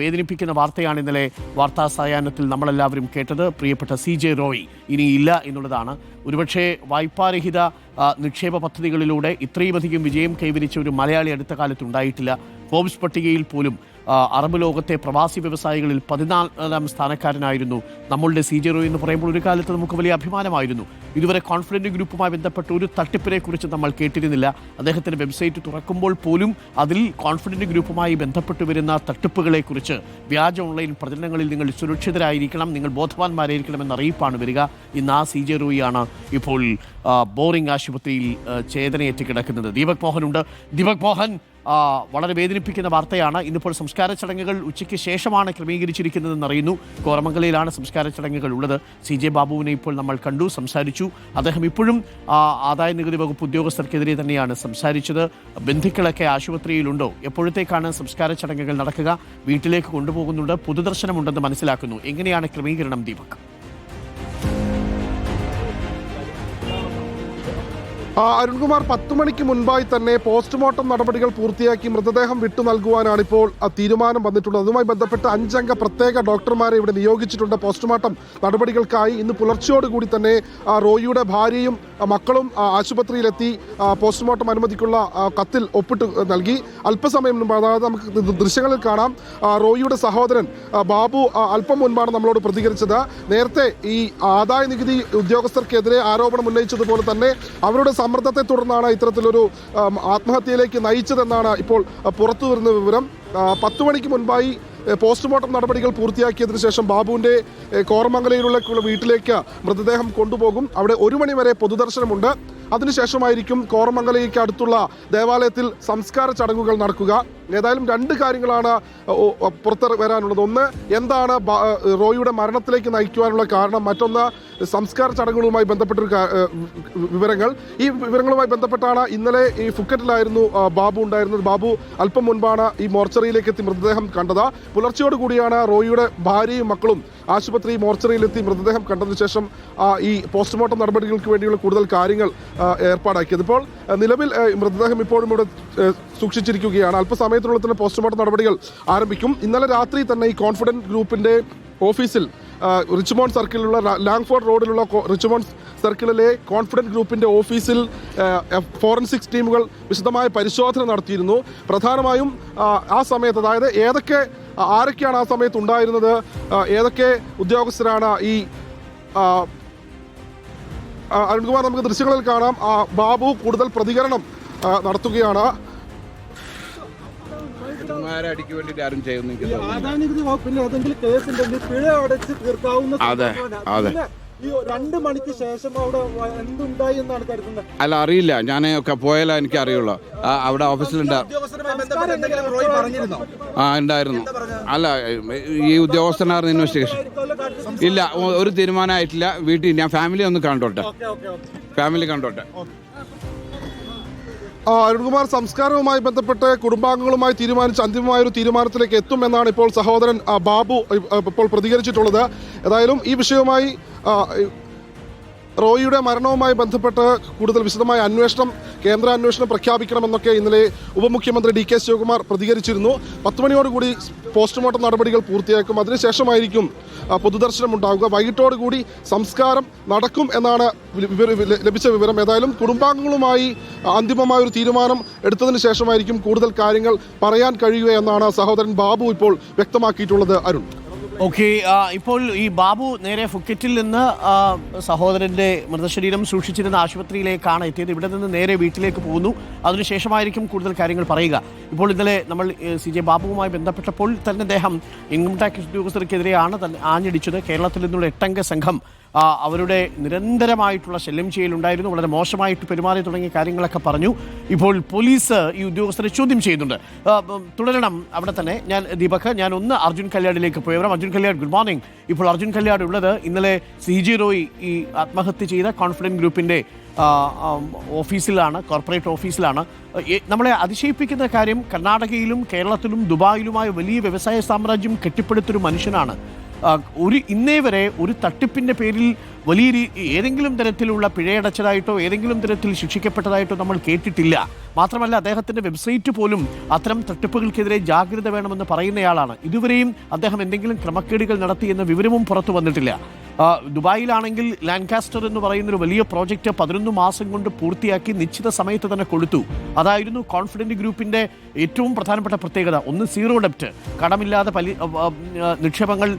വേദനിപ്പിക്കുന്ന വാർത്തയാണ് ഇന്നലെ വാർത്താ സായാഹ്നത്തിൽ നമ്മളെല്ലാവരും കേട്ടത്. പ്രിയപ്പെട്ട സി ജെ റോയ് ഇല്ല എന്നുള്ളതാണ്. ഒരുപക്ഷെ വായ്പാരഹിത നിക്ഷേപ പദ്ധതികളിലൂടെ ഇത്രയുമധികം വിജയം കൈവരിച്ച ഒരു മലയാളി അടുത്ത കാലത്ത് ഉണ്ടായിട്ടില്ല. ഫോബ്സ് പട്ടികയിൽ പോലും അറബ് ലോകത്തെ പ്രവാസി വ്യവസായികളിൽ പതിനാലാം സ്ഥാനക്കാരനായിരുന്നു നമ്മളുടെ സി ജെ എന്ന് പറയുമ്പോൾ ഒരു കാലത്ത് നമുക്ക് വലിയ അഭിമാനമായിരുന്നു. ഇതുവരെ കോൺഫിഡന്റ് ഗ്രൂപ്പുമായി ബന്ധപ്പെട്ട ഒരു തട്ടിപ്പിനെക്കുറിച്ച് നമ്മൾ കേട്ടിരുന്നില്ല. അദ്ദേഹത്തിന്റെ വെബ്സൈറ്റ് തുറക്കുമ്പോൾ പോലും അതിൽ കോൺഫിഡന്റ് ഗ്രൂപ്പുമായി ബന്ധപ്പെട്ട് വരുന്ന തട്ടിപ്പുകളെക്കുറിച്ച് വ്യാജ ഓൺലൈൻ പ്രചരണങ്ങളിൽ നിങ്ങൾ സുരക്ഷിതരായിരിക്കണം നിങ്ങൾ ബോധവാന്മാരായിരിക്കണം എന്ന അറിയിപ്പാണ് വരിക. ഇന്ന് ആ സി ജെ ഇപ്പോൾ ബോറിംഗ് ആശുപത്രിയിൽ ചേതനയേറ്റ് കിടക്കുന്നത്. ദീപക് മോഹനുണ്ട്. ദീപക് മോഹൻ വളരെ വേദനിപ്പിക്കുന്ന വാർത്തയാണ്. ഇന്നിപ്പോൾ സംസ്കാര ചടങ്ങുകൾ ഉച്ചയ്ക്ക് ശേഷമാണ് ക്രമീകരിച്ചിരിക്കുന്നതെന്ന് അറിയുന്നു. കോരമംഗലയിലാണ് സംസ്കാര ചടങ്ങുകൾ ഉള്ളത്. സി ജെ ബാബുവിനെ ഇപ്പോൾ നമ്മൾ കണ്ടു സംസാരിച്ചു. അദ്ദേഹം ഇപ്പോഴും ആദായ നികുതി വകുപ്പ് ഉദ്യോഗസ്ഥർക്കെതിരെ തന്നെയാണ് സംസാരിച്ചത്. ബന്ധുക്കളൊക്കെ ആശുപത്രിയിലുണ്ടോ? എപ്പോഴത്തേക്കാണ് സംസ്കാര ചടങ്ങുകൾ നടക്കുക? വീട്ടിലേക്ക് കൊണ്ടുപോകുന്നുണ്ട് പൊതുദർശനമുണ്ടെന്ന് മനസ്സിലാക്കുന്നു. എങ്ങനെയാണ് ക്രമീകരണം ദീപക്? അരുൺകുമാർ പത്തു മണിക്ക് മുൻപായി തന്നെ പോസ്റ്റ്മോർട്ടം നടപടികൾ പൂർത്തിയാക്കി മൃതദേഹം വിട്ടു നൽകുവാനാണ് ഇപ്പോൾ തീരുമാനം വന്നിട്ടുള്ളത്. അതുമായി ബന്ധപ്പെട്ട് അഞ്ചംഗ പ്രത്യേക ഡോക്ടർമാരെ ഇവിടെ നിയോഗിച്ചിട്ടുണ്ട്. പോസ്റ്റ്മോർട്ടം നടപടികൾക്കായി ഇന്ന് പുലർച്ചയോടുകൂടി തന്നെ റോയിയുടെ ഭാര്യയും മക്കളും ആശുപത്രിയിലെത്തി പോസ്റ്റ്മോർട്ടം അനുമതിക്കുള്ള കത്തിൽ ഒപ്പിട്ട് നൽകി. അല്പസമയം മുൻപ് അതായത് നമുക്ക് ദൃശ്യങ്ങളിൽ കാണാം റോയിയുടെ സഹോദരൻ ബാബു അല്പം മുൻപാണ് നമ്മളോട് പ്രതികരിച്ചത്. നേരത്തെ ഈ ആദായ നികുതി ഉദ്യോഗസ്ഥർക്കെതിരെ ആരോപണം ഉന്നയിച്ചതുപോലെ തന്നെ അവരുടെ സമ്മർദ്ദത്തെ തുടർന്നാണ് ഇത്തരത്തിലൊരു ആത്മഹത്യയിലേക്ക് നയിച്ചതെന്നാണ് ഇപ്പോൾ പുറത്തു വരുന്ന വിവരം. പത്ത് മണിക്ക് മുൻപായി പോസ്റ്റ്മോർട്ടം നടപടികൾ പൂർത്തിയാക്കിയതിനു ശേഷം ബാബുവിന്റെ കോർമംഗലയിലുള്ള വീട്ടിലേക്ക് മൃതദേഹം കൊണ്ടുപോകും. അവിടെ ഒരു മണിവരെ പൊതുദർശനമുണ്ട്. അതിനുശേഷമായിരിക്കും കോറമംഗലയ്ക്ക് അടുത്തുള്ള ദേവാലയത്തിൽ സംസ്കാര ചടങ്ങുകൾ നടക്കുക. ഏതായാലും രണ്ട് കാര്യങ്ങളാണ് പുറത്ത് വരാനുള്ളത്. ഒന്ന് എന്താണ് റോയിയുടെ മരണത്തിലേക്ക് നയിക്കുവാനുള്ള കാരണം? മറ്റൊന്ന് സംസ്കാര ചടങ്ങുകളുമായി ബന്ധപ്പെട്ടൊരു വിവരങ്ങൾ. ഈ വിവരങ്ങളുമായി ബന്ധപ്പെട്ടാണ് ഇന്നലെ ഈ ഫുക്കറ്റിലായിരുന്നു ബാബു ഉണ്ടായിരുന്നത്. ബാബു അല്പം മുൻപാണ് ഈ മോർച്ചറിയിലേക്ക് എത്തി മൃതദേഹം കണ്ടത്. പുലർച്ചയോട് കൂടിയാണ് റോയിയുടെ ഭാര്യയും മക്കളും ആശുപത്രി മോർച്ചറിയിലെത്തി മൃതദേഹം കണ്ടതിനു ശേഷം ഈ പോസ്റ്റ്മോർട്ടം നടപടികൾക്ക് വേണ്ടിയുള്ള കൂടുതൽ കാര്യങ്ങൾ ഏർപ്പാടാക്കിയത്. ഇപ്പോൾ നിലവിൽ മൃതദേഹം ഇപ്പോഴും ഇവിടെ സൂക്ഷിച്ചിരിക്കുകയാണ്. അല്പസമയത്തിനുള്ളിൽ തന്നെ പോസ്റ്റ്മോർട്ടം നടപടികൾ ആരംഭിക്കും. ഇന്നലെ രാത്രി തന്നെ ഈ കോൺഫിഡന്റ് ഗ്രൂപ്പിന്റെ ഓഫീസിൽ റിച്ച്മോൺ സർക്കിളിലുള്ള ലാങ്ഫോർഡ് റോഡിലുള്ള റിച്ച്മോൺ സർക്കിളിലെ കോൺഫിഡന്റ് ഗ്രൂപ്പിന്റെ ഓഫീസിൽ ഫോറൻസിക്സ് ടീമുകൾ വിശദമായ പരിശോധന നടത്തിയിരുന്നു. പ്രധാനമായും ആ, സമയത്ത് അതായത് ഏതൊക്കെ ആരൊക്കെയാണ് ആ സമയത്ത് ഉണ്ടായിരുന്നത്? ഏതൊക്കെ ഉദ്യോഗസ്ഥരാണ് ഈ അരുൺകുമാർ നമുക്ക് ദൃശ്യങ്ങളിൽ കാണാം. ആ, ബാബു കൂടുതൽ പ്രതികരണം നടത്തുകയാണ്. അടിക്ക് ആരും അതെ, അതെ. പിന്നെ ഈ രണ്ട് മണിക്ക് ശേഷം അവിടെ എന്തുണ്ടായി എന്നാണ് കരുതുന്നത്? അല്ല അറിയില്ല. ഞാൻ ഒക്കെ പോയാലേ എനിക്ക് അറിയുള്ളൂ അവിടെ ഓഫീസിലുണ്ട്. സംസ്കാരം എന്തെങ്കിലും റോയ് പറഞ്ഞിരുന്നോ? ആ ഉണ്ടായിരുന്നു. അല്ല ഈ ഉദ്യോഗസ്ഥനായിരുന്നു ഇൻവെസ്റ്റിഗേഷൻ ഇല്ല ഒരു തീരുമാനമായിട്ടില്ല. വീട്ടിൽ ഞാൻ ഫാമിലി ഒന്ന് കണ്ടോട്ടെ. Okay okay okay. ഫാമിലി കണ്ടോട്ടെ. അരുൺകുമാർ സംസ്കാരവുമായി ബന്ധപ്പെട്ട് കുടുംബാംഗങ്ങളുമായി തീരുമാനിച്ച അന്തിമമായ ഒരു തീരുമാനത്തിലേക്ക് എത്തുമെന്നാണ് ഇപ്പോൾ സഹോദരൻ ബാബു ഇപ്പോൾ പ്രതികരിച്ചിട്ടുള്ളത്. ഏതായാലും ഈ വിഷയവുമായി റോയിയുടെ മരണവുമായി ബന്ധപ്പെട്ട് കൂടുതൽ വിശദമായ അന്വേഷണം കേന്ദ്ര അന്വേഷണം പ്രഖ്യാപിക്കണമെന്നൊക്കെ ഇന്നലെ ഉപമുഖ്യമന്ത്രി ഡി കെ ശിവകുമാർ പ്രതികരിച്ചിരുന്നു. പത്ത് മണിയോടുകൂടി പോസ്റ്റ്മോർട്ടം നടപടികൾ പൂർത്തിയാക്കും. അതിനുശേഷമായിരിക്കും പൊതുദർശനം ഉണ്ടാവുക വൈകിട്ടോടുകൂടി സംസ്കാരം നടക്കും എന്നാണ് ലഭിച്ച വിവരം. ഏതായാലും കുടുംബാംഗങ്ങളുമായി അന്തിമമായ ഒരു തീരുമാനം എടുത്തതിന് ശേഷമായിരിക്കും കൂടുതൽ കാര്യങ്ങൾ പറയാൻ കഴിയുക എന്നാണ് സഹോദരൻ ബാബു ഇപ്പോൾ വ്യക്തമാക്കിയിട്ടുള്ളത് അരുൺ. ഓക്കെ ഇപ്പോൾ ഈ ബാബു നേരെ ഫുക്കറ്റിൽ നിന്ന് സഹോദരന്റെ മൃതശരീരം സൂക്ഷിച്ചിരുന്ന ആശുപത്രിയിലേക്കാണ് എത്തിയത്. ഇവിടെ നിന്ന് നേരെ വീട്ടിലേക്ക് പോകുന്നു. അതിനുശേഷമായിരിക്കും കൂടുതൽ കാര്യങ്ങൾ പറയുക. ഇപ്പോൾ ഇന്നലെ നമ്മൾ സി ജെ ബാബുവുമായി ബന്ധപ്പെട്ടപ്പോൾ തന്നെ അദ്ദേഹം ഇൻകം ടാക്സ് ഉദ്യോഗസ്ഥർക്കെതിരെയാണ് ആഞ്ഞടിച്ചത്. കേരളത്തിൽ നിന്നുള്ള എട്ടംഗ സംഘം അവരുടെ നിരന്തരമായിട്ടുള്ള ശല്യം ചെയ്യലുണ്ടായിരുന്നു. വളരെ മോശമായിട്ട് പെരുമാറി തുടങ്ങിയ കാര്യങ്ങളൊക്കെ പറഞ്ഞു. ഇപ്പോൾ പോലീസ് ഈ ഉദ്യോഗസ്ഥരെ ചോദ്യം ചെയ്യുന്നുണ്ട്. തുടരണം. അവിടെ തന്നെ ഞാൻ ദീപക് ഞാൻ ഒന്ന് അർജുൻ കല്യാടിലേക്ക് പോയവരാം അർജുൻ കല്യാട് ഗുഡ് മോർണിംഗ് ഇപ്പോൾ അർജുൻ കല്യാട് ഉള്ളത് ഇന്നലെ സി ജി റോയ് ഈ ആത്മഹത്യ ചെയ്ത കോൺഫിഡന്റ് ഗ്രൂപ്പിന്റെ ഓഫീസിലാണ് കോർപ്പറേറ്റ് ഓഫീസിലാണ്. നമ്മളെ അതിശയിപ്പിക്കുന്ന കാര്യം കർണാടകയിലും കേരളത്തിലും ദുബായിലുമായ വലിയ വ്യവസായ സാമ്രാജ്യം കെട്ടിപ്പടുത്തൊരു മനുഷ്യനാണ്. ഒരു ഇന്നേ വരെ ഒരു തട്ടിപ്പിന്റെ പേരിൽ വലിയ ഏതെങ്കിലും തരത്തിലുള്ള പിഴയടച്ചതായിട്ടോ ഏതെങ്കിലും തരത്തിൽ ശിക്ഷിക്കപ്പെട്ടതായിട്ടോ നമ്മൾ കേട്ടിട്ടില്ല. മാത്രമല്ല അദ്ദേഹത്തിന്റെ വെബ്സൈറ്റ് പോലും അത്തരം തട്ടിപ്പുകൾക്കെതിരെ ജാഗ്രത വേണമെന്ന് പറയുന്നയാളാണ്. ഇതുവരെയും അദ്ദേഹം എന്തെങ്കിലും ക്രമക്കേടുകൾ നടത്തി എന്ന വിവരവും പുറത്തു വന്നിട്ടില്ല. ദുബായിലാണെങ്കിൽ ലാൻകാസ്റ്റർ എന്ന് പറയുന്ന ഒരു വലിയ പ്രോജക്റ്റ് പതിനൊന്ന് മാസം കൊണ്ട് പൂർത്തിയാക്കി നിശ്ചിത സമയത്ത് തന്നെ കൊടുത്തു. അതായിരുന്നു കോൺഫിഡന്റ് ഗ്രൂപ്പിന്റെ ഏറ്റവും പ്രധാനപ്പെട്ട പ്രത്യേകത. ഒന്ന് സീറോ ഡെപ്റ്റ്. കടമില്ലാതെ പലി നിക്ഷേപങ്ങൾ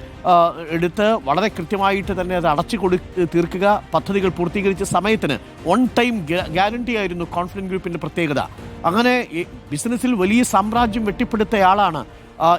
എടുത്ത് വളരെ കൃത്യമായിട്ട് തന്നെ അത് അടച്ചു കൊടു തീർക്കുക. പദ്ധതികൾ പൂർത്തീകരിച്ച സമയത്തിന് ഓൺ ടൈം ഗ്യാരണ്ടി ആയിരുന്നു കോൺഫിഡൻസ് ഗ്രൂപ്പിന്റെ പ്രത്യേകത. അങ്ങനെ ബിസിനസ്സിൽ വലിയ സാമ്രാജ്യം വെട്ടിപ്പെടുത്തയാളാണ്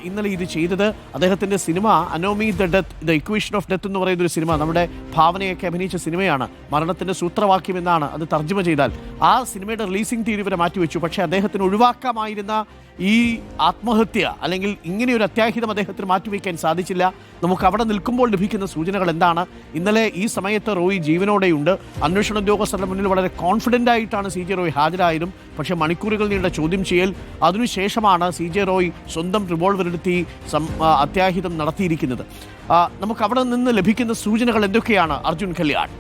ഇന്നലെ ഇത് ചെയ്തത്. അദ്ദേഹത്തിന്റെ cinema anomie the death the equation of death എന്ന് പറയുന്ന ഒരു സിനിമ നമ്മുടെ ഭാവനയൊക്കെ അഭിനയിച്ച സിനിമയാണ്. മരണത്തിന്റെ സൂത്രവാക്യം എന്നാണ് അത് തർജമ ചെയ്താൽ. ആ സിനിമയുടെ റിലീസിംഗ് തീയതി വരെ മാറ്റിവെച്ചു. പക്ഷേ അദ്ദേഹത്തിന് ഒഴിവാക്കാമായിരുന്ന ഈ ആത്മഹത്യ അല്ലെങ്കിൽ ഇങ്ങനെ ഒരു അത്യാഹിതം അദ്ദേഹത്തിന് മാറ്റിവെക്കാൻ സാധിച്ചില്ല. നമുക്ക് അവിടെ നിൽക്കുമ്പോൾ ലഭിക്കുന്ന സൂചനകൾ എന്താണ്? ഇന്നലെ ഈ സമയത്ത് റോയി ജീവനോടെയുണ്ട്. അന്വേഷണ ഉദ്യോഗസ്ഥരുടെ മുന്നിൽ വളരെ കോൺഫിഡന്റ് ആയിട്ടാണ് സി ജെ റോയ് ഹാജരായതും. പക്ഷേ മണിക്കൂറുകൾ നീണ്ട ചോദ്യം ചെയ്യൽ. അതിനുശേഷമാണ് സി ജെ റോയ് സ്വന്തം സം അത്യാഹിതം നടത്തിയിരിക്കുന്നത്. നമുക്ക് അവിടെ നിന്ന് ലഭിക്കുന്ന സൂചനകൾ എന്തൊക്കെയാണ്? അർജുൻ കല്യാൺ.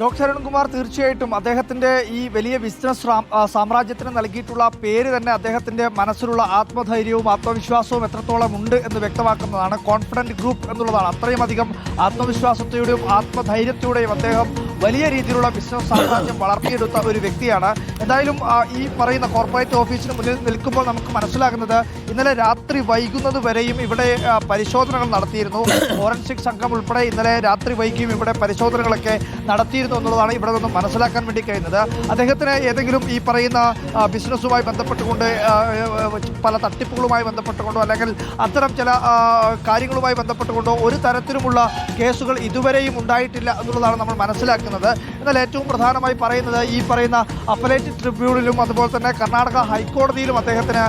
ഡോക്ടർ അരുൺകുമാർ തീർച്ചയായിട്ടും അദ്ദേഹത്തിന്റെ ഈ വലിയ ബിസിനസ് സാമ്രാജ്യത്തിന് നൽകിയിട്ടുള്ള പേര് തന്നെ അദ്ദേഹത്തിന്റെ മനസ്സിലുള്ള ആത്മധൈര്യവും ആത്മവിശ്വാസവും എത്രത്തോളം ഉണ്ട് എന്ന് വ്യക്തമാക്കുന്നതാണ്. കോൺഫിഡന്റ് ഗ്രൂപ്പ് എന്നുള്ളതാണ്. അത്രയും അധികം ആത്മവിശ്വാസത്തോടെയും ആത്മധൈര്യത്തോടെയും അദ്ദേഹം വലിയ രീതിയിലുള്ള ബിസിനസ് സാമ്രാജ്യം വളർത്തിയെടുത്ത ഒരു വ്യക്തിയാണ്. എന്തായാലും ഈ പറയുന്ന കോർപ്പറേറ്റ് ഓഫീസിന് മുന്നിൽ നിൽക്കുമ്പോൾ നമുക്ക് മനസ്സിലാകുന്നത് ഇന്നലെ രാത്രി വൈകുന്നത് വരെയും ഇവിടെ പരിശോധനകൾ നടത്തിയിരുന്നു. ഫോറൻസിക് സംഘം ഉൾപ്പെടെ ഇന്നലെ രാത്രി വൈകിയും ഇവിടെ പരിശോധനകളൊക്കെ നടത്തിയിരുന്നു എന്നുള്ളതാണ് ഇവിടെ നിന്നും മനസ്സിലാക്കാൻ വേണ്ടി കഴിയുന്നത്. അദ്ദേഹത്തിന് ഏതെങ്കിലും ഈ പറയുന്ന ബിസിനസ്സുമായി ബന്ധപ്പെട്ടുകൊണ്ട് പല തട്ടിപ്പുകളുമായി ബന്ധപ്പെട്ടുകൊണ്ടോ അല്ലെങ്കിൽ അത്തരം ചില കാര്യങ്ങളുമായി ബന്ധപ്പെട്ടുകൊണ്ടോ ഒരു തരത്തിലുമുള്ള കേസുകൾ ഇതുവരെയും ഉണ്ടായിട്ടില്ല എന്നുള്ളതാണ് നമ്മൾ മനസ്സിലാക്കുന്നത് എന്നാൽ ഏറ്റവും പ്രധാനമായി പറയുന്നത് ഈ പറയുന്ന അപ്പലേറ്റ് ട്രിബ്യൂണലിലും അതുപോലെ തന്നെ കർണാടക ഹൈക്കോടതിയിലും അദ്ദേഹത്തിന്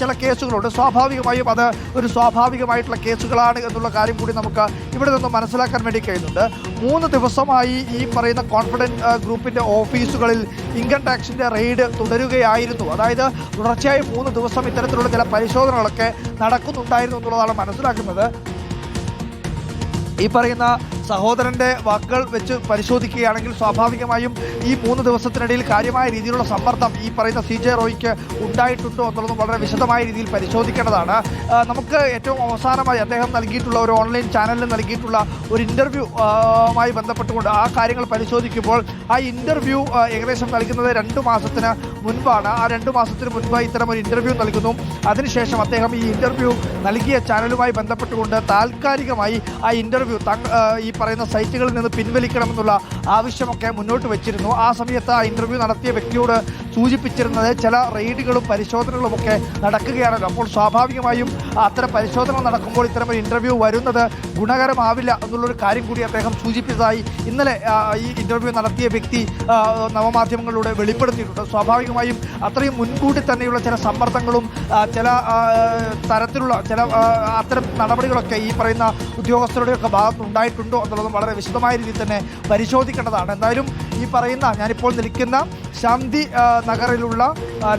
ചില കേസുകളുണ്ട്. സ്വാഭാവികമായും അത് ഒരു സ്വാഭാവികമായിട്ടുള്ള കേസുകളാണ് എന്നുള്ള കാര്യം കൂടി നമുക്ക് ഇവിടെ നിന്ന് മനസ്സിലാക്കാൻ വേണ്ടി കഴിയുന്നുണ്ട്. മൂന്ന് ദിവസമായി ഈ പറയുന്ന കോൺഫിഡന്റ് ഗ്രൂപ്പിന്റെ ഓഫീസുകളിൽ ഇൻകം ടാക്സിന്റെ റെയ്ഡ് തുടരുകയായിരുന്നു. അതായത് തുടർച്ചയായി മൂന്ന് ദിവസം ഇത്തരത്തിലുള്ള ചില പരിശോധനകളൊക്കെ നടക്കുന്നുണ്ടായിരുന്നു എന്നുള്ളതാണ് മനസ്സിലാക്കുന്നത്. ഈ പറയുന്ന സഹോദരന്റെ വാക്കുകൾ വെച്ച് പരിശോധിക്കുകയാണെങ്കിൽ സ്വാഭാവികമായും ഈ മൂന്ന് ദിവസത്തിനിടയിൽ കാര്യമായ രീതിയിലുള്ള സമ്മർദ്ദം ഈ പറയുന്ന സി ജെ റോയ്ക്ക് ഉണ്ടായിട്ടുണ്ടോ എന്നുള്ളതും വളരെ വിശദമായ രീതിയിൽ പരിശോധിക്കേണ്ടതാണ്. നമുക്ക് ഏറ്റവും അവസാനമായി അദ്ദേഹം നൽകിയിട്ടുള്ള ഒരു ഓൺലൈൻ ചാനലിൽ നൽകിയിട്ടുള്ള ഒരു ഇന്റർവ്യൂ ആയി ബന്ധപ്പെട്ടുകൊണ്ട് ആ കാര്യങ്ങൾ പരിശോധിക്കുമ്പോൾ ആ ഇന്റർവ്യൂ ഏകദേശം നൽകുന്നത് രണ്ട് മാസത്തിന് മുൻപാണ്. ആ രണ്ട് മാസത്തിന് മുൻപ് ഇത്തരം ഒരു ഇന്റർവ്യൂ നൽകുന്നു. അതിനുശേഷം അദ്ദേഹം ഈ ഇന്റർവ്യൂ നൽകിയ ചാനലുമായി ബന്ധപ്പെട്ടുകൊണ്ട് താൽക്കാലികമായി ആ ഇന്റർവ്യൂ ഈ പറയുന്ന സൈറ്റുകളിൽ നിന്ന് പിൻവലിക്കണമെന്നുള്ള ആവശ്യമൊക്കെ മുന്നോട്ട് വെച്ചിരുന്നു. ആ സമയത്ത് ആ ഇന്റർവ്യൂ നടത്തിയ വ്യക്തിയോട് സൂചിപ്പിച്ചിരുന്നത് ചില റെയ്ഡുകളും പരിശോധനകളും ഒക്കെ നടക്കുകയാണല്ലോ. അപ്പോൾ സ്വാഭാവികമായും അത്തരം പരിശോധന നടക്കുമ്പോൾ ഇത്തരം ഒരു ഇന്റർവ്യൂ വരുന്നത് ഗുണകരമാവില്ല എന്നുള്ളൊരു കാര്യം കൂടി അദ്ദേഹം സൂചിപ്പിച്ചതായി ഇന്നലെ ഈ ഇന്റർവ്യൂ നടത്തിയ വ്യക്തി നവമാധ്യമങ്ങളിലൂടെ വെളിപ്പെടുത്തിയിട്ടുണ്ട്. സ്വാഭാവികമായും അത്രയും മുൻകൂട്ടി തന്നെയുള്ള ചില സമ്മർദ്ദങ്ങളും ചില തരത്തിലുള്ള ചില അത്തരം നടപടികളൊക്കെ ഈ പറയുന്ന ഉദ്യോഗസ്ഥരുടെയൊക്കെ ഭാഗത്ത് ഉണ്ടായിട്ടുണ്ടോ എന്നുള്ളതും വളരെ വിശദമായ രീതിയിൽ തന്നെ പരിശോധിക്കേണ്ടതാണ്. എന്തായാലും ഈ പറയുന്ന ഞാനിപ്പോൾ നിൽക്കുന്ന ശാന്തി നഗറിലുള്ള ആ,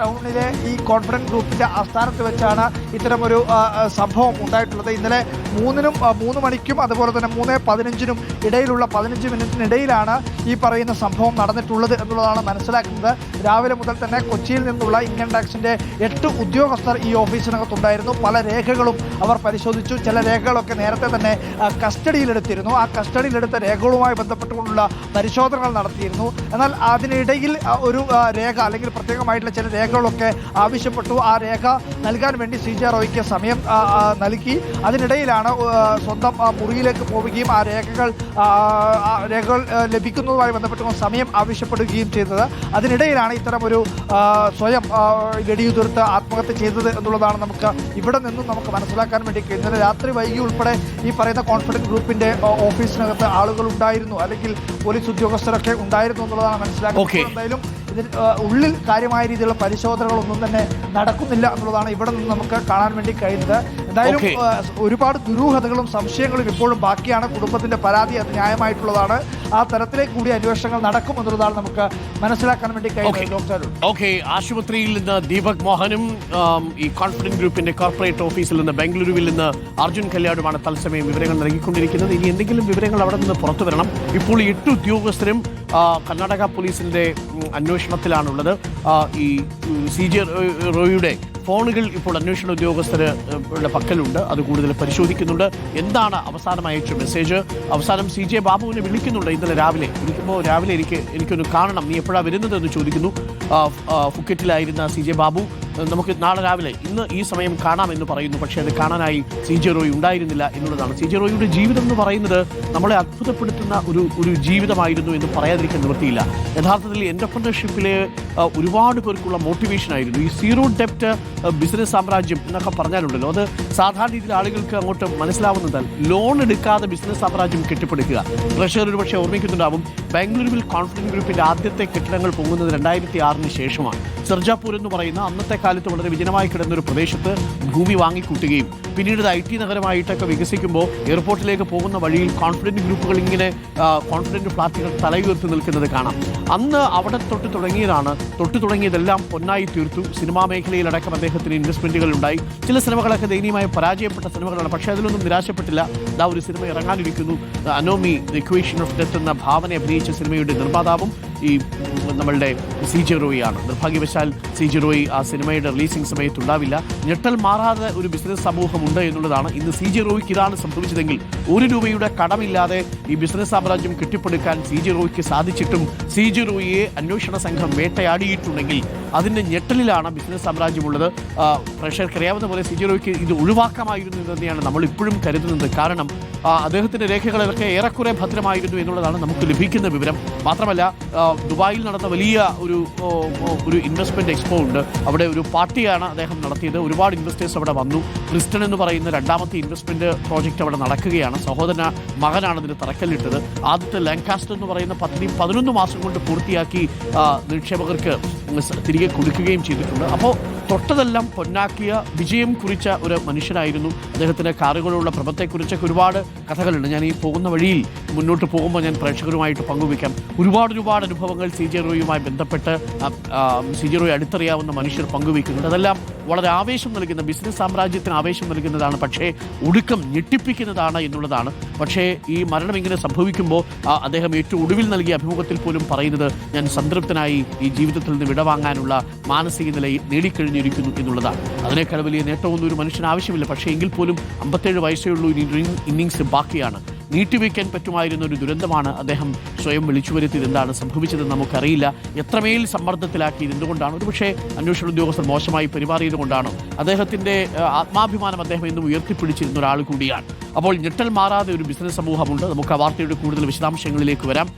ടൗണിലെ ഈ കോൺഫറൻസ് ഗ്രൂപ്പിന്റെ ആസ്ഥാനത്ത് വെച്ചാണ് ഇത്തരമൊരു സംഭവം ഉണ്ടായിട്ടുള്ളത്. ഇന്നലെ മൂന്നിനും മൂന്ന് മണിക്കും അതുപോലെ തന്നെ മൂന്ന് പതിനഞ്ചിനും ഇടയിലുള്ള പതിനഞ്ച് മിനിറ്റിനിടയിലാണ് ഈ പറയുന്ന സംഭവം നടന്നിട്ടുള്ളത് എന്നുള്ളതാണ് മനസ്സിലാക്കുന്നത്. രാവിലെ മുതൽ തന്നെ കൊച്ചിയിൽ നിന്നുള്ള ഇൻകം ടാക്സിന്റെ എട്ട് ഉദ്യോഗസ്ഥർ ഈ ഓഫീസിനകത്തുണ്ടായിരുന്നു. പല രേഖകളും അവർ പരിശോധിച്ചു. ചില രേഖകളൊക്കെ നേരത്തെ തന്നെ കസ്റ്റഡിയിലെടുത്തിരുന്നു. ആ കസ്റ്റഡിയിലെടുത്ത രേഖകളുമായി ബന്ധപ്പെട്ടുകൊണ്ടുള്ള പരിശോധനകൾ നടത്തിയിരുന്നു. എന്നാൽ അതിനിടയിൽ ഒരു രേഖ അല്ലെങ്കിൽ പ്രത്യേകമായിട്ടുള്ള ചില രേഖകളൊക്കെ ആവശ്യപ്പെട്ടു. ആ രേഖ നൽകാൻ വേണ്ടി സി ജെ റോയ്ക്ക് സമയം നൽകി. അതിനിടയിലാണ് സ്വന്തം മുറിയിലേക്ക് പോവുകയും ആ രേഖകൾ രേഖകൾ ലഭിക്കുന്നതുമായി ബന്ധപ്പെട്ട് സമയം ആവശ്യപ്പെടുകയും ചെയ്തത്. അതിനിടയിലാണ് ഇത്തരം ഒരു സ്വയം വെടിയുതിർത്ത് ആത്മഹത്യ ചെയ്തത് എന്നുള്ളതാണ് നമുക്ക് ഇവിടെ നിന്നും നമുക്ക് മനസ്സിലാക്കാൻ വേണ്ടി കഴിഞ്ഞത്. രാത്രി വൈകി ഉൾപ്പെടെ ഈ പറയുന്ന കോൺഫിഡൻസ് ഗ്രൂപ്പിന്റെ ഓഫീസിനകത്ത് ആളുകൾ ഉണ്ടായിരുന്നു. അല്ലെങ്കിൽ പോലീസ് ഉദ്യോഗസ്ഥരൊക്കെ ഉണ്ടായിരുന്നു എന്നുള്ളതാണ്. മനസ്സിലാക്കുന്നത് എന്തായാലും ഇതിൽ ഉള്ളിൽ കാര്യമായ രീതിയിലുള്ള പരിശോധനകളൊന്നും തന്നെ നടക്കുന്നില്ല എന്നുള്ളതാണ് ഇവിടെ നിന്ന് നമുക്ക് കാണാൻ വേണ്ടി കഴിയുന്നത് എന്തായാലും ഒരുപാട് ദുരൂഹതകളും സംശയങ്ങളും ഇപ്പോഴും ബാക്കിയാണ്. കുടുംബത്തിന്റെ പരാതി അത് ന്യായമായിട്ടുള്ളതാണ്. ആ തരത്തിലേക്ക് കൂടി അന്വേഷണങ്ങൾ നടക്കും എന്നുള്ളതാണ് നമുക്ക് മനസ്സിലാക്കാൻ വേണ്ടി. കഴിയുന്നത് ഓക്കെ. ആശുപത്രിയിൽ നിന്ന് ദീപക് മോഹനും ഈ കോൺഫിഡൻസ് ഗ്രൂപ്പിന്റെ കോർപ്പറേറ്റ് ഓഫീസിൽ നിന്ന് ബംഗളൂരുവിൽ നിന്ന് അർജുൻ കല്യാണുമാണ് തത്സമയം വിവരങ്ങൾ നൽകിക്കൊണ്ടിരിക്കുന്നത്. ഇനി എന്തെങ്കിലും വിവരങ്ങൾ അവിടെ നിന്ന് പുറത്തു വരണം. ഇപ്പോൾ എട്ട് ഉദ്യോഗസ്ഥരും കർണാടക പോലീസിന്റെ അന്വേഷണത്തിലാണുള്ളത്. ഈ സി ജെ റോയുടെ ഫോണുകൾ ഇപ്പോൾ അന്വേഷണ ഉദ്യോഗസ്ഥരുടെ പക്കലുണ്ട്. അത് കൂടുതൽ പരിശോധിക്കുന്നുണ്ട്. എന്താണ് അവസാനം അയച്ച മെസ്സേജ്? അവസാനം സി ജെ ബാബുവിനെ വിളിക്കുന്നുണ്ട് ഇന്നലെ രാവിലെ. വിളിക്കുമ്പോൾ രാവിലെ എനിക്ക് എനിക്കൊന്ന് കാണണം. നീ എപ്പോഴാണ് വരുന്നത് എന്ന് ചോദിക്കുന്നു ഫുക്കറ്റിലായിരുന്ന സി ജെ ബാബു. നമുക്ക് നാളെ രാവിലെ ഇന്ന് ഈ സമയം കാണാമെന്ന് പറയുന്നു. പക്ഷേ അത് കാണാനായി സി ജെ റോയ് ഉണ്ടായിരുന്നില്ല എന്നുള്ളതാണ്. സി ജെ റോയിയുടെ ജീവിതം എന്ന് പറയുന്നത് നമ്മളെ അത്ഭുതപ്പെടുത്തുന്ന ഒരു ഒരു ജീവിതമായിരുന്നു എന്ന് പറയാതിരിക്കാൻ നിവൃത്തിയില്ല. യഥാർത്ഥത്തിൽ എന്റർപ്രണർഷിപ്പിലെ ഒരുപാട് പേർക്കുള്ള മോട്ടിവേഷൻ ആയിരുന്നു. ഈ സീറോ ഡെപ്റ്റ് ബിസിനസ് സാമ്രാജ്യം എന്നൊക്കെ പറഞ്ഞാലുണ്ടല്ലോ. അത് സാധാരണ രീതിയിൽ ആളുകൾക്ക് അങ്ങോട്ട് മനസ്സിലാവുന്നതാൽ ലോൺ എടുക്കാതെ ബിസിനസ് സാമ്രാജ്യം കെട്ടിപ്പടുക്കുക. പ്രഷർ ഒരു പക്ഷേ ഓർമ്മിക്കുന്നുണ്ടാവും ബാംഗ്ലൂരുവിൽ കോൺഫിഡൻസ് ഗ്രൂപ്പിന്റെ ആദ്യത്തെ കെട്ടിടങ്ങൾ പൊങ്ങുന്നത് രണ്ടായിരത്തി ആറിന് ശേഷമാണ്. സർജാപൂർ എന്ന് പറയുന്ന അന്നത്തെ കാലത്ത് വളരെ വിജനമായി കിടന്ന ഒരു പ്രദേശത്ത് ഭൂമി വാങ്ങിക്കൂട്ടുകയും പിന്നീട് ഐ ടി നഗരമായിട്ടൊക്കെ വികസിക്കുമ്പോൾ എയർപോർട്ടിലേക്ക് പോകുന്ന വഴിയിൽ കോൺഫിഡന്റ് ഗ്രൂപ്പുകൾ ഇങ്ങനെ കോൺഫിഡന്റ് ഫ്ലാറ്റുകൾ തലയുയർത്തി നിൽക്കുന്നത് കാണാം. അന്ന് അവിടെ തൊട്ട് തുടങ്ങിയതാണ്. തൊട്ട് തുടങ്ങിയതെല്ലാം പൊന്നായി തീർത്തു. സിനിമാ മേഖലയിലടക്കം അദ്ദേഹത്തിന് ഇൻവെസ്റ്റ്മെന്റുകൾ ഉണ്ടായി. ചില സിനിമകളൊക്കെ ദയനീയമായി പരാജയപ്പെട്ട സിനിമകളാണ്. പക്ഷേ അതിലൊന്നും നിരാശപ്പെട്ടില്ല. ദാ ഒരു cinema ഇറങ്ങാനിരിക്കുന്നു. Anomie the equation of death എന്ന ഭാവന അഭിനയിച്ച സിനിമയുടെ നിർമ്മാതാവും ഈ നമ്മളുടെ സി ജി റോയിയാണ്. നിർഭാഗ്യവശാൽ സി ജി റോയി ആ സിനിമയുടെ റിലീസിംഗ് സമയത്ത് ഉണ്ടാവില്ല ഞെട്ടൽ മാറാതെ ഒരു ബിസിനസ് സമൂഹമുണ്ട് എന്നുള്ളതാണ്. ഇന്ന് സി ജി റോയിക്ക് ഇതാണ് സംഭവിച്ചതെങ്കിൽ ഒരു രൂപയുടെ കടമില്ലാതെ ഈ ബിസിനസ് സാമ്രാജ്യം കെട്ടിപ്പടുക്കാൻ സി ജി റോയിക്ക് സാധിച്ചിട്ടും സി ജി റോയിയെ അന്വേഷണ സംഘം വേട്ടയാടിയിട്ടുണ്ടെങ്കിൽ അതിന്റെ ഞെട്ടലിലാണ് ബിസിനസ് സാമ്രാജ്യമുള്ളത്. അറിയാവുന്ന പോലെ സി ജി റോയിക്ക് ഇത് ഒഴിവാക്കാമായിരുന്നു തന്നെയാണ് നമ്മൾ ഇപ്പോഴും കരുതുന്നത്. കാരണം അദ്ദേഹത്തിന്റെ രേഖകളിലൊക്കെ ഏറെക്കുറെ ഭദ്രമായിരുന്നു എന്നുള്ളതാണ് നമുക്ക് ലഭിക്കുന്ന വിവരം. മാത്രമല്ല ദുബായിൽ നടന്ന വലിയ ഒരു ഒരു ഇൻവെസ്റ്റ്മെന്റ് എക്സ്പോ ഉണ്ട്. അവിടെ ഒരു പാർട്ടിയാണ് അദ്ദേഹം നടത്തിയത്. ഒരുപാട് ഇൻവെസ്റ്റേഴ്സ് അവിടെ വന്നു. ക്രിസ്റ്റൺ എന്ന് പറയുന്ന രണ്ടാമത്തെ ഇൻവെസ്റ്റ്മെന്റ് പ്രോജക്റ്റ് അവിടെ നടക്കുകയാണ്. സഹോദരന മകനാണ് അതിന് തറക്കല്ലിട്ടത്. ആദ്യത്തെ ലാങ്കാസ്റ്റർ എന്ന് പറയുന്ന പദ്ധതി പതിനൊന്ന് മാസം കൊണ്ട് പൂർത്തിയാക്കി നിക്ഷേപകർക്ക് തിരികെ കൊടുക്കുകയും ചെയ്തിട്ടുണ്ട്. അപ്പോൾ തൊട്ടതെല്ലാം പൊന്നാക്കിയ വിജയം കുറിച്ച ഒരു മനുഷ്യനായിരുന്നു. അദ്ദേഹത്തിന്റെ കാറുകളുള്ള പ്രഭത്തെക്കുറിച്ചൊക്കെ ഒരുപാട് കഥകളുണ്ട്. ഞാൻ ഈ പോകുന്ന വഴിയിൽ മുന്നോട്ട് പോകുമ്പോൾ ഞാൻ പ്രേക്ഷകരുമായിട്ട് പങ്കുവയ്ക്കാം. ഒരുപാട് ഒരുപാട് അനുഭവങ്ങൾ സി ജെ റോയുമായി ബന്ധപ്പെട്ട് സി ജെ റോയി അടുത്തറിയാവുന്ന മനുഷ്യർ പങ്കുവയ്ക്കുന്നുണ്ട്. അതെല്ലാം വളരെ ആവേശം നൽകുന്ന ബിസിനസ് സാമ്രാജ്യത്തിന് ആവേശം നൽകുന്നതാണ്. പക്ഷേ ഒടുക്കം ഞെട്ടിപ്പിക്കുന്നതാണ് എന്നുള്ളതാണ്. പക്ഷേ ഈ മരണം ഇങ്ങനെ സംഭവിക്കുമ്പോൾ അദ്ദേഹം ഏറ്റവും ഒടുവിൽ നൽകിയ അഭിമുഖത്തിൽ പോലും പറയുന്നത് ഞാൻ സംതൃപ്തനായി ഈ ജീവിതത്തിൽ നിന്ന് വിടവാങ്ങാനുള്ള മാനസിക നില നേടിക്കഴിഞ്ഞിരിക്കുന്നു എന്നുള്ളതാണ്. അതിനേക്കാൾ വലിയ നേട്ടമൊന്നും ഒരു മനുഷ്യന് ആവശ്യമില്ല. പക്ഷേ എങ്കിൽ പോലും അമ്പത്തേഴ് വയസ്സേ ഉള്ളൂ. ഇനി ഇന്നിങ്സ് ബാക്കിയാണ്. നീട്ടിവെക്കാൻ പറ്റുമായിരുന്ന ഒരു ദുരന്തമാണ് അദ്ദേഹം സ്വയം വിളിച്ചു വരുത്തിയത്. എന്താണ് സംഭവിച്ചതെന്ന് നമുക്കറിയില്ല. എത്രമേൽ സമ്മർദ്ദത്തിലാക്കിയത് എന്തുകൊണ്ടാണ് ഒരുപക്ഷേ അന്വേഷണ ഉദ്യോഗസ്ഥർ മോശമായി പെരുമാറിയത് കൊണ്ടാണോ അദ്ദേഹത്തിന്റെ ആത്മാഭിമാനം അദ്ദേഹം എന്നും ഉയർത്തിപ്പിടിച്ചിരുന്ന ഒരാൾ കൂടിയാണ്. അപ്പോൾ ഞെട്ടൽ മാറാതെ ഒരു ബിസിനസ് സമൂഹമുണ്ട്. നമുക്ക് ആ വാർത്തയുടെ കൂടുതൽ വിശദാംശങ്ങളിലേക്ക് വരാം.